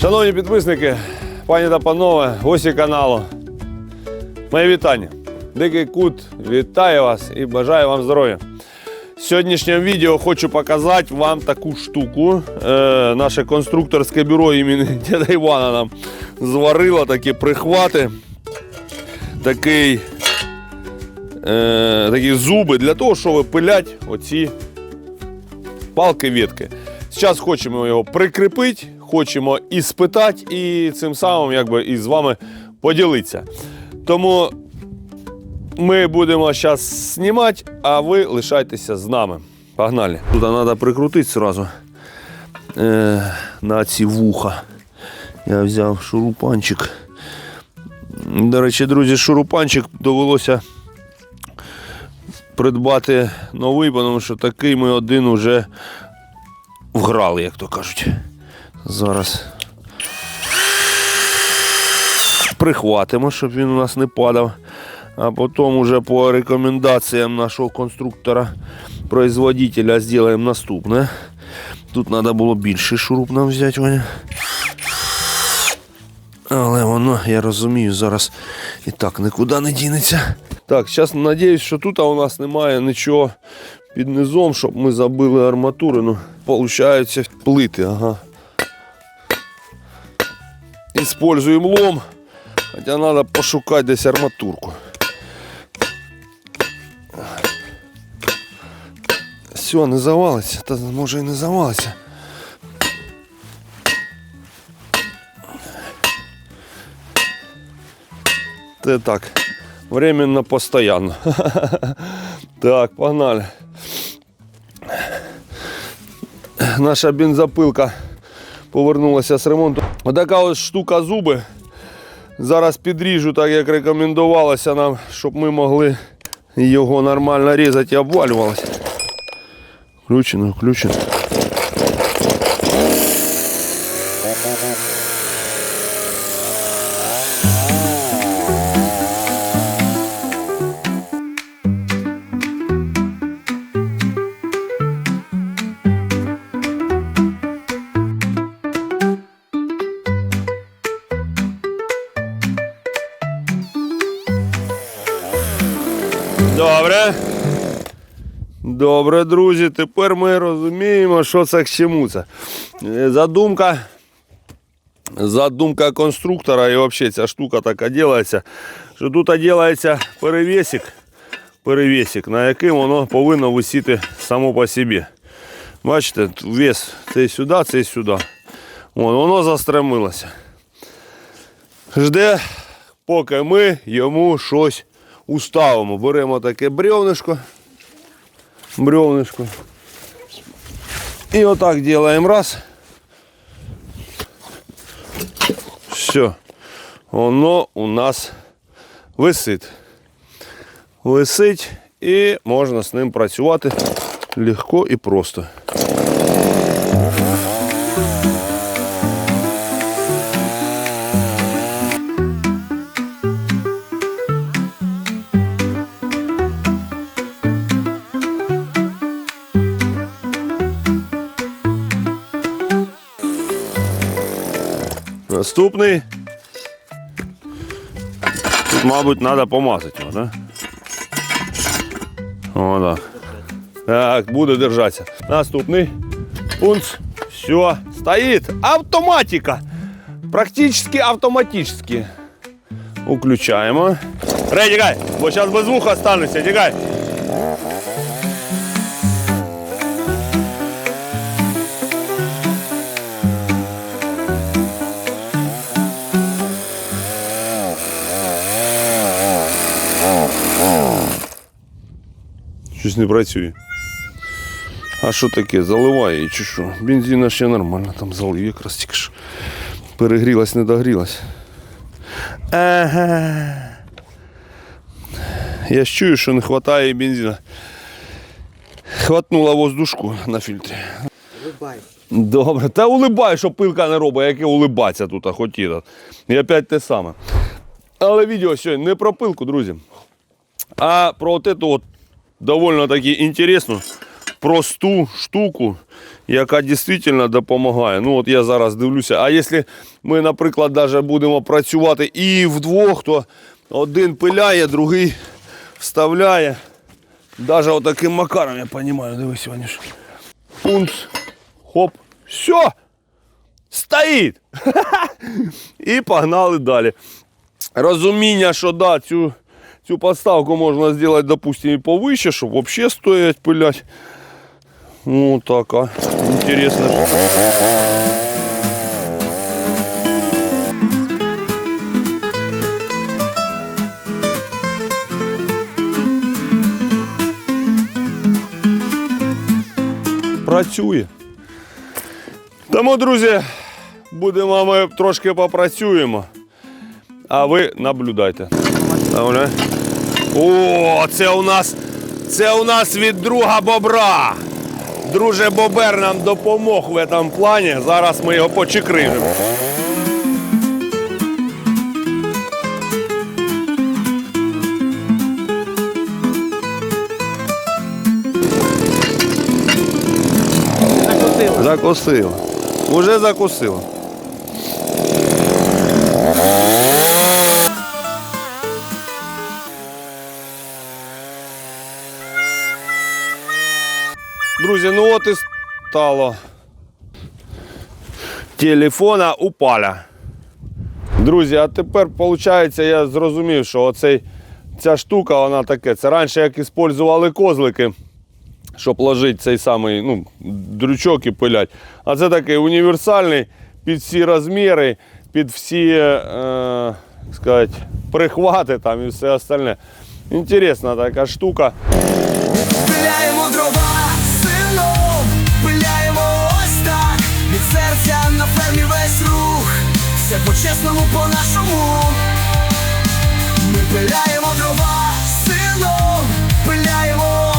Шановні підписники, пані та панове, гості каналу. Моє вітання. Дикий кут вітає вас і бажаю вам здоров'я. В сьогоднішньому відео хочу показати вам таку штуку. Е, наше конструкторське бюро імені дяда Івана нам зварило такі прихвати. Такий, е, такі зуби для того, щоб пилять оці палки ветки. Зараз хочемо його прикріпити, хочемо і спитати, і цим самим якби, і з вами поділитися. Тому ми будемо зараз знімати, а ви лишайтеся з нами. Погнали. Тут треба прикрутити одразу е, на ці вуха. Я взяв шурупанчик. До речі, друзі, шурупанчик довелося придбати новий, тому що такий ми один уже вграли, як то кажуть. Зараз прихватимо, щоб він у нас не падав. А потім уже по рекомендаціям нашого конструктора, производителя, зробимо наступне. Тут треба було більший шуруп нам взяти, Ваня. Але воно, я розумію, зараз і так нікуди не дінеться. Так, зараз сподіваюся, що тут у нас немає нічого під низом, щоб ми забили арматури. Ну, Получаються плити, ага. Іспользуємо лом. Хоча треба пошукати десь арматурку. Все, не завалиться, та може і не завалиться. Так. Временно постоянно. Так, погнали. Наша бензопилка повернулася з ремонту. Отака ось штука зуби. Зараз підріжу, так як рекомендувалося нам, щоб ми могли його нормально різати і обвалювалося. Включено, включено. Добре. Добре, друзі. Тепер ми розуміємо, що це к чому це. Е, Задумка. Задумка конструктора і взагалі ця штука така робиться, що тут робиться перевісик, перевісик, на яким воно повинно висіти само по собі. Бачите, вес цей сюди, цей сюди. Вон, воно застремилося. Жде, поки ми йому щось уставимо. Беремо таке бревнишко. Бревнишко. І отак делаем раз. Все. Воно у нас висить. Висить і можна з ним працювати легко і просто. Наступний. Тут, мабуть, треба помазати його, да? О, так. Так, буде держатися. Наступний. Пунц. Все, стоїть. Автоматика. Практически автоматически. Включаємо. Рей, тікай, бо зараз без вуха остануся, тікай. Щось не працює. А що таке? Заливає чи що? Бензина ще нормально там залив, якраз тільки що перегрілась, не догрілась. Ага. Я ж чую, що не вистачає бензина. Хватнула воздушку на фільтрі. Вибай. Добре, та улибай, що пилка не робить, яке улибаться тут, а хоч і. так. І опять те саме. Але відео сьогодні не про пилку, друзі, а про от эту от довольно таки інтересну, просту штуку, яка дійсно допомагає. Ну от я зараз дивлюся. А якщо ми, наприклад, даже будемо працювати і вдвох, то один пиляє, другий вставляє. Даже отаким макаром, я розумію, дивись, Ванюш. Пунц, хоп, все, стоїть. І погнали далі. Розуміння, що да, цю, цю поставку можна зробити, допустим, і повище, щоб взагалі стоять пилять. Ну так, а. Интересно. Працює. Тому, друзі, будемо ми трошки попрацюємо. А ви наблюдайте. Добре? О, це у нас це у нас від друга бобра. Друже Бобер нам допомог в цьому плані. Зараз ми його почекрижимо. Закусила. Уже закусило. І стало. Телефона упаля. Друзі, а тепер виходить, я зрозумів, що оцей, ця штука, вона таке. Це раніше як використовували козлики щоб ложити цей самий ну, дрючок і пилять. А це такий універсальний під всі розміри, під всі е, сказати, прихвати там і все остальне. Інтересна така штука. Все по-чесному, по-нашому. Ми пиляємо дрова сином, пиляємо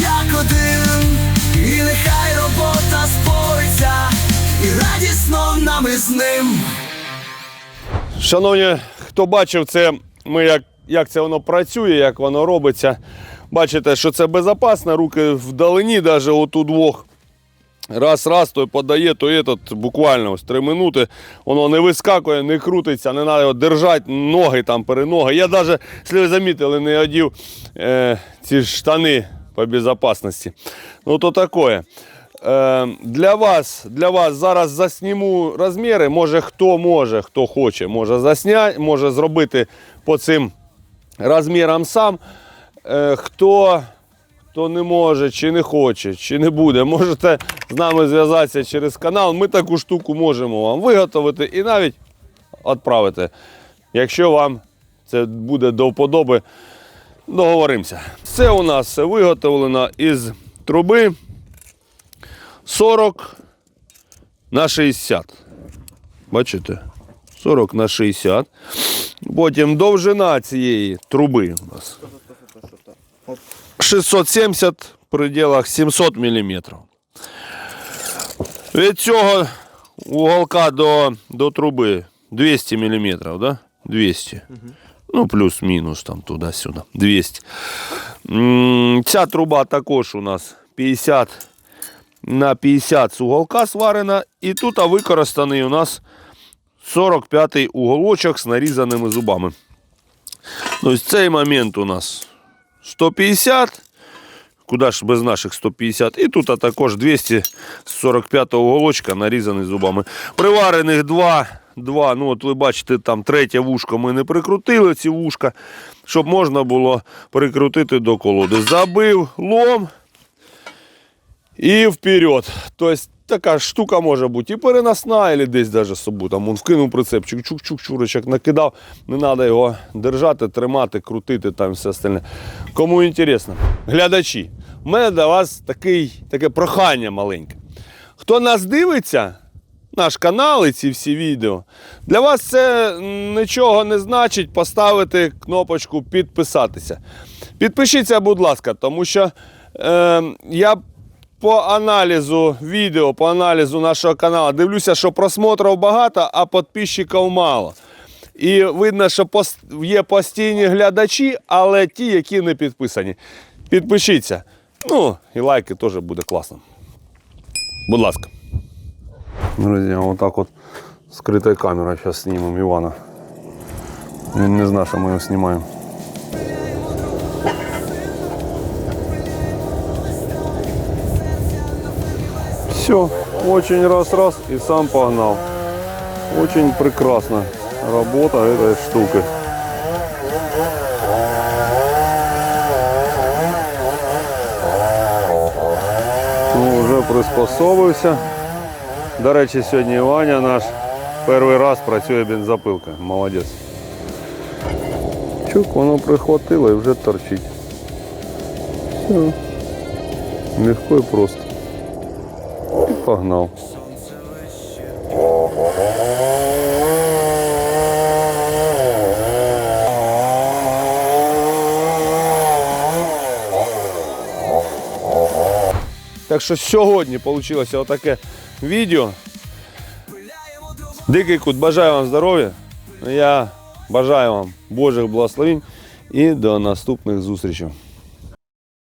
як один, і нехай робота спориться, і радісно нам із ним. Шановні, хто бачив це, ми як, як це воно працює, як воно робиться. Бачите, що це безпечно, руки вдалині, навіть от у двох. Раз, раз, той подає, то этот, буквально ось 3 минути. Воно не вискакує, не крутиться, не треба держати, ноги там, переноги. Я навіть, якщо ви замітили, не одів е, ці штани по безпечності. Ну то таке. Е, для вас, для вас зараз засніму розміри. Може хто може, хто хоче, може засняти, може зробити по цим розмірам сам. Е, хто, хто не може, чи не хоче, чи не буде, можете з нами зв'язатися через канал. Ми таку штуку можемо вам виготовити і навіть відправити. Якщо вам це буде до вподоби, договоримося. Це у нас виготовлено із труби 40 на 60. Бачите? 40 на 60. Потім довжина цієї труби у нас 670 в пределах 700 мм. Від цього уголка до, до труби 200 мм, да? 200. Ну, плюс-мінус там туди-сюди. 200. Ця труба також у нас 50 на 50 з уголка сварена. І тут використаний у нас 45-й уголочок з нарізаними зубами. Тобто цей момент у нас 150. Куди ж без наших 150. І тут а також 245 уголочка нарізаний зубами. Приварених два. Два, ну от ви бачите, там третє вушко ми не прикрутили ці вушка, щоб можна було прикрутити до колоди. Забив лом і вперед. Тобто така штука може бути і переносна, і десь даже з собою. Там він вкинув прицепчик, чук-чук, чурочок накидав. Не треба його держати, тримати, крутити там все остальне. Кому інтересно. Глядачі, в мене до вас такий, таке прохання маленьке. Хто нас дивиться, наш канал і ці всі відео, для вас це нічого не значить поставити кнопочку підписатися. Підпишіться, будь ласка, тому що е, я по аналізу відео, по аналізу нашого каналу дивлюся, що просмотрів багато, а підписчиків мало. І видно, що є постійні глядачі, але ті, які не підписані. Підпишіться. Ну, і лайки теж буде класно. Будь ласка. Друзья, вот так вот скрытой камерой сейчас снимем Ивана. Він не знає, що ми його знімаємо. Все, очень раз-раз и сам погнал. Очень прекрасна работа этой штуки. Ну, вже приспособився. До речі, сьогодні Ваня наш перший раз працює бензопилка. Молодець. Чук, воно прихватило і вже торчить. Все. Легко і просто. Погнав. Так що сьогодні вийшло отаке відео. Дикий кут, бажаю вам здоров'я. Я бажаю вам Божих благословень і до наступних зустрічей.